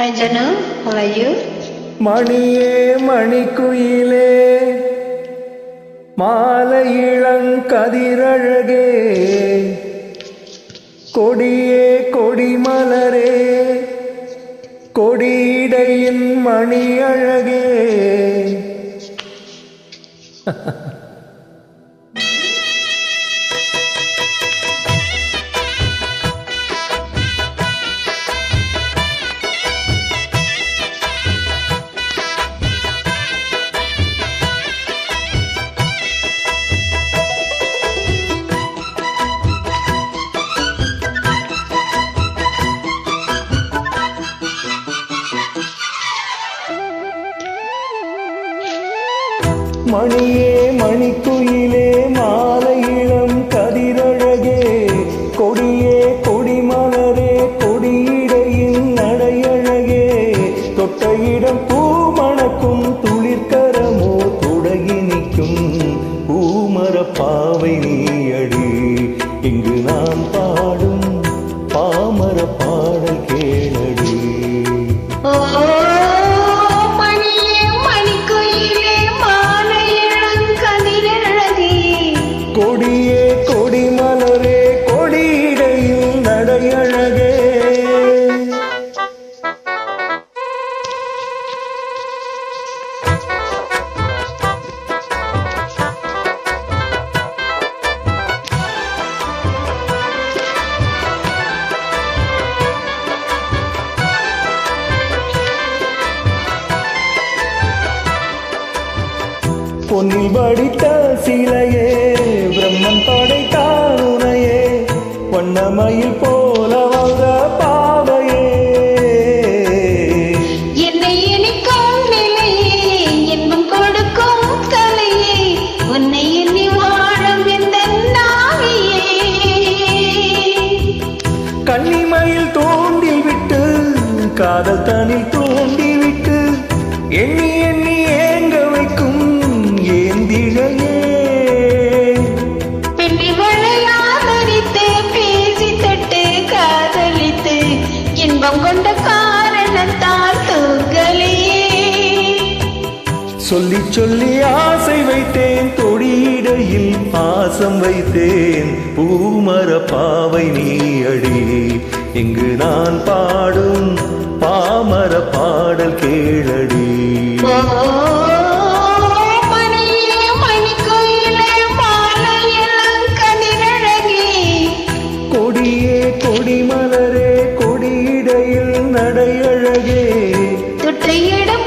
Hi Janu, how are you? மணியே மணிக்குயிலே மாலை இளங்கதிரழகே கொடியே கொடிமலரே கொடியிடையின் மணி அழகே மணியே மணிக்குயிலே பொன்னில் வடித்த சிலையே பிரம்மன் படைத்தான் உனையே வண்ணமயில் போல வந்த பாவையே. என்னை இனிக்கும் நிலையே இன்பம் கொடுக்கும் கலையே உன்னை எண்ணி வாழும் இந்த நாவியே கன்னிமயில் தோண்டி விட்டு காதல் தனில் தூண்டி விட்டு எண்ணி சொல்லி சொல்லி ஆசை வைத்தேன் தொடியிடையில் பாசம் வைத்தேன். பூமர பாவை நீ அடி இங்கு நான் பாடும் பாமர பாடல் கேளடி. கொடியே கொடிமலரே கொடியிடையில் நடையழகே. துட்டையிடம்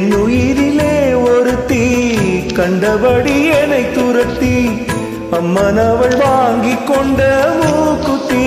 என் உயிரிலே ஒரு தீ கண்டபடி என்னை துரத்தி அம்மன் அவள் வாங்கி கொண்ட மூக்குத்தீ.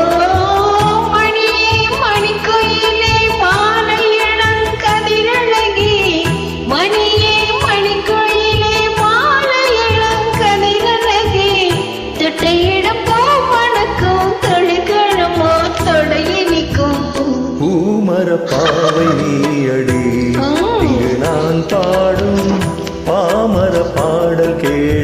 के